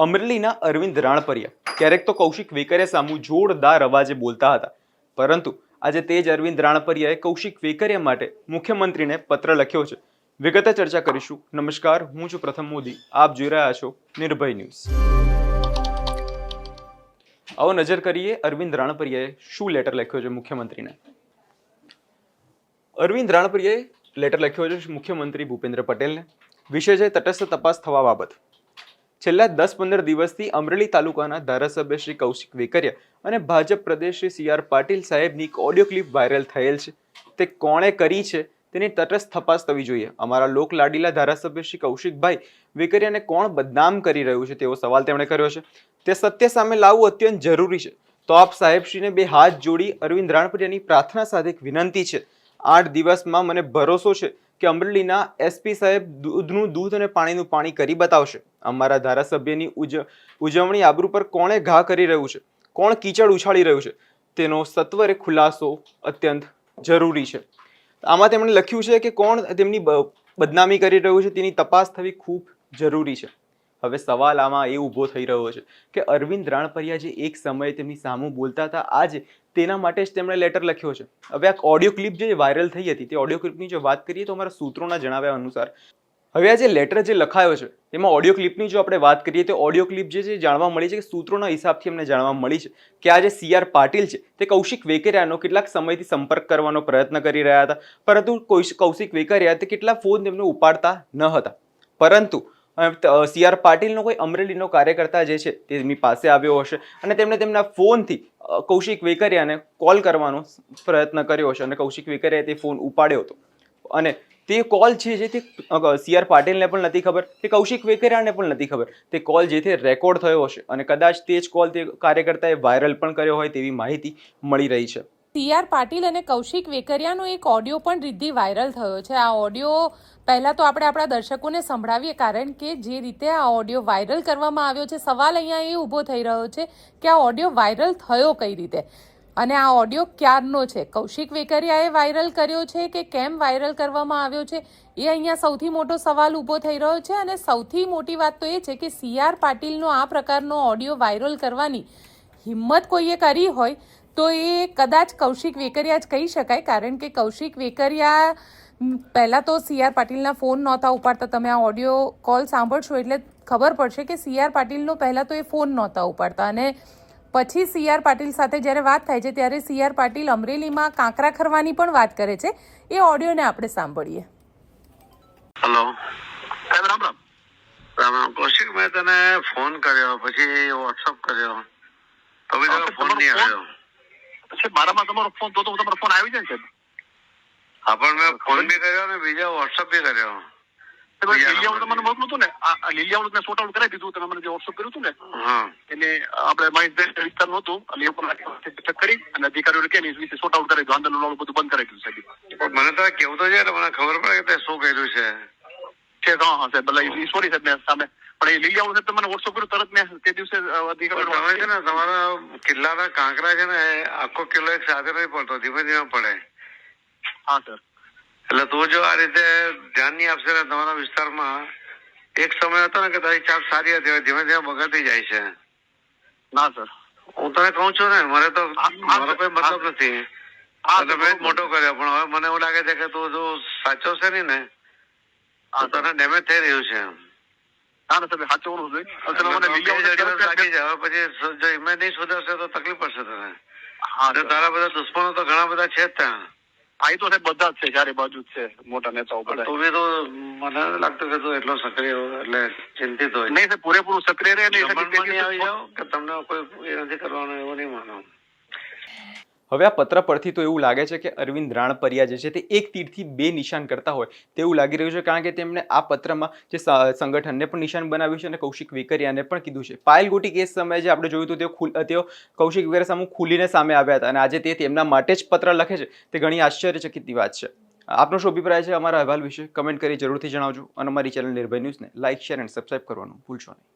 અમરેલીના અરવિંદ રાણપરિયા. ક્યારેક તો કૌશિક વેકરિયા સામુ જોરદાર અવાજે બોલતા હતા. પરંતુ આજે તે જ અરવિંદ રાણપરિયાએ કૌશિક વેકરિયા માટે મુખ્યમંત્રીને પત્ર લખ્યો છે. વિગતે ચર્ચા કરીશું. નમસ્કાર, હું છું પ્રથમ મોદી. આપ જોઈ રહ્યા છો નિર્ભય ન્યૂઝ. આવો નજર કરીએ અરવિંદ રાણપરિયાએ શું લેટર લખ્યો છે મુખ્યમંત્રીને? અરવિંદ રાણપરિયાએ લેટર લખ્યો છે મુખ્યમંત્રી ભૂપેન્દ્ર પટેલને. વિષય છે તટસ્થ તપાસ થવા બાબત. છેલ્લા દસ પંદર દિવસથી અમરેલી તાલુકાના ધારાસભ્ય શ્રી કૌશિક વેકરિયા અને ભાજપ પ્રદેશ શ્રી સી આર પાટીલ સાહેબની એક ઓડિયો ક્લિપ વાયરલ થયેલ છે. તે કોણે કરી છે તેની તટસ્થ તપાસ થવી જોઈએ. અમારા લોક લાડીલા ધારાસભ્ય શ્રી કૌશિકભાઈ વેકરિયાને કોણ બદનામ કરી રહ્યું છે તેવો સવાલ તેમણે કર્યો છે. તે સત્ય સામે લાવવું અત્યંત જરૂરી છે. તો આપ સાહેબશ્રીને બે હાથ જોડી અરવિંદ રાણપરિયાની પ્રાર્થના સાથે એક વિનંતી છે. આઠ દિવસમાં મને ભરોસો છે કે અમરેલીના એસપી સાહેબ દૂધનું દૂધ અને પાણીનું પાણી કરી બતાવશે. અમારા ધારાસભ્યની ઉજ, ઉજવણી આબરૂ પર કોણે ઘા કરી રહ્યું છે? કોણ કીચડ ઉછાળી રહ્યું છે? તેનો સત્વરે ખુલાસો અત્યંત જરૂરી છે. આમાં તેમણે લખ્યું છે કે કોણ તેમની બદનામી કરી રહ્યું છે તેની તપાસ થવી ખૂબ જરૂરી છે. હવે સવાલ આમાં એ ઊભો થઈ રહ્યો છે કે અરવિંદ રાણપરિયા જે એક સમયે તેમની સામું બોલતા હતા, આજે તેના માટે જ તેમણે લેટર લખ્યો છે. હવે આ ઓડિયો ક્લિપ જે વાયરલ થઈ હતી, તે ઓડિયો ક્લિપની જો વાત કરીએ તો અમારા સૂત્રોના જણાવ્યા અનુસાર, હવે આ જે લેટર જે લખાયો છે, તેમાં ઓડિયો ક્લિપની જો આપણે વાત કરીએ, તો ઓડિયો ક્લિપ જે છે, જાણવા મળી છે કે સૂત્રોના હિસાબથી અમને જાણવા મળી છે કે આ જે સી આર પાટીલ છે, તે કૌશિક વેકરિયાનો કેટલાક સમયથી સંપર્ક કરવાનો પ્રયત્ન કરી રહ્યા હતા. પરંતુ કૌશ- કૌશિક વેકરિયા તે કેટલા ફોન તેમને ઉપાડતા ન હતા. પરંતુ સી આર પાટીલનો કોઈ અમરેલીનો કાર્યકર્તા જે છે તેમની પાસે આવ્યો હશે અને તેમણે તેમના ફોનથી કૌશિક વેકરિયાને કોલ કરવાનો પ્રયત્ન કર્યો હશે અને કૌશિક વેકરિયાએ તે ફોન ઉપાડ્યો હતો. અને તે કોલ છે જે તે સી આર પાટીલને પણ નથી ખબર, તે કૌશિક વેકરિયાને પણ નથી ખબર. તે કોલ જે તે રેકોર્ડ થયો હશે અને કદાચ તે જ કોલ તે કાર્યકર્તાએ વાયરલ પણ કર્યો હોય તેવી માહિતી મળી રહી છે. સી આર પાટીલ અને કૌશિક વેકરિયાનો એક ઓડિયો પણ રિદ્ધિ વાયરલ થયો છે. આ ઓડિયો પહેલાં તો આપણે આપણા દર્શકોને સંભળાવીએ કારણ કે જે રીતે આ ઓડિયો વાયરલ કરવામાં આવ્યો છે, સવાલ અહીંયા એ ઊભો થઈ રહ્યો છે કે આ ઓડિયો વાયરલ થયો કઈ રીતે? અને આ ઓડિયો ક્યારનો છે? કૌશિક વેકરિયાએ વાયરલ કર્યો છે કે કેમ વાયરલ કરવામાં આવ્યો છે? એ અહીંયા સૌથી મોટો સવાલ ઊભો થઈ રહ્યો છે અને સૌથી મોટી વાત તો એ છે કે સી આર પાટીલનો આ પ્રકારનો ઓડિયો વાયરલ કરવાની હિંમત કોઈએ કરી હોય તો એ કદાચ કૌશિક વેકરિયા જ કહી શકાય કારણ કે કૌશિક વેકરિયા પહેલાં તો સી આર પાટીલના ફોન નહોતા ઉપાડતા. તમે આ ઓડિયો કોલ સાંભળશો એટલે ખબર પડશે કે સી આર પાટીલનો પહેલાં તો એ ફોન નહોતા ઉપાડતા. અને પછી સી આર પાટીલ સાથે જ્યારે વાત થાય છે ત્યારે સી આર પાટીલ અમરેલીમાં કાંકરા ખરવાની પણ વાત કરે છે. એ ઓડિયોને આપણે સાંભળીએ. હલો સાહેબ રામ રામ. રામ રામ. કૌશિક મેં તને ફોન કર્યો પછી વોટ્સઅપ કર્યો. તો બી હા, તારો તો ફોન નહીં આવ્યો. સાહેબ મારામાં તમારો ફોન તો તો તમારો ફોન આવી જાય ને સાહેબ? હા પણ મેં ફોન બી કર્યો ને બીજા વોટ્સઅપ બી કર્યો. લીલિયાવાળું તમને મોકલું હતું ને? લીલિયાવાળું મેં સોર્ટ આઉટ કરાવી દીધું તમે મને જે વોટ્સઅપ કર્યું હતું ને? હા. એને આપણે માહિતી વિસ્તાર નહોતું એટલે એ પણ ચેક કરી અને અધિકારીઓને કે એની વિશે સોર્ટ આઉટ કરી દીધું આંદોલન બધું બંધ કરાવી દીધું સાહેબ. મને તારે કેવું તો છે મને ખબર પડે કે તે શું કર્યું છે. છે હા હા સાહેબ એટલે સોરી સાહેબ મેં સામે પણ એ લીલિયાવાળું સાહેબ તમને વોટ્સઅપ કર્યું તરત મેં તે દિવસે તમે છે ને તમારા કિલ્લાના કાંકરા છે ને આખો કિલ્લો એક સાથે નહીં પડતો ધીમે ધીમે પડે. હા સર. એટલે તું જો આ રીતે ધ્યાન નહીં આપશે ને તમારા વિસ્તારમાં એક સમય હતો ને કે તારી ચાપ સારી હતી ધીમે ધીમે બગડતી જાય છે. ના સર. હું તને કહું છું ને મને તો મારો કોઈ મતલબ નથી. મોટો કર્યો પણ હવે મને એવું લાગે છે કે તું જો સાચો છે ને તને ડેમેજ થઈ રહ્યું છે. ના તમે મને એટલે બે જ લીલિયાવાળું દિવસ લાગી તરત જાય હવે પછી જો ઇમેજ નહીં સુધરશે તો તકલીફ પડશે તને. હા તારા બધા દુશ્મનો તો ઘણા બધા છે જ ત્યાં. આ તો બધા જ છે ચારે બાજુ જ છે મોટા નેતાઓ બધા. તું તો મને લાગતું કે તું એટલો સક્રિય એટલે ચિંતિત હોય. નહીં પૂરેપૂરું સક્રિય રહે આવી જાઓ કે તમને કોઈ એ નથી કરવાનું એવું નહીં માનો. હવે આ પત્ર પરથી તો એવું લાગે છે કે અરવિંદ રાણપરિયા જે છે તે એક તીરથી બે નિશાન કરતા હોય તેવું લાગી રહ્યું છે કારણ કે તેમણે આ પત્રમાં જે સંગઠનને પણ નિશાન બનાવ્યું છે અને કૌશિક વેકરિયાને પણ કીધું છે. પાયલ ગોટી કેસ સમયે જે આપણે જોયું હતું તેઓ ખુલ, તેઓ કૌશિક વેકરિયા સામે ખુલીને સામે આવ્યા હતા અને આજે તે તેમના માટે જ પત્ર લખે છે. તે ઘણી આશ્ચર્યચકિતની વાત છે. આપનો શું અભિપ્રાય છે? અમારા અહેવાલ વિશે કમેન્ટ કરી જરૂરથી જણાવજો અને અમારી ચેનલ નિર્ભય ન્યૂઝને લાઇક શેર અને સબસ્ક્રાઇબ કરવાનું ભૂલશો નહીં.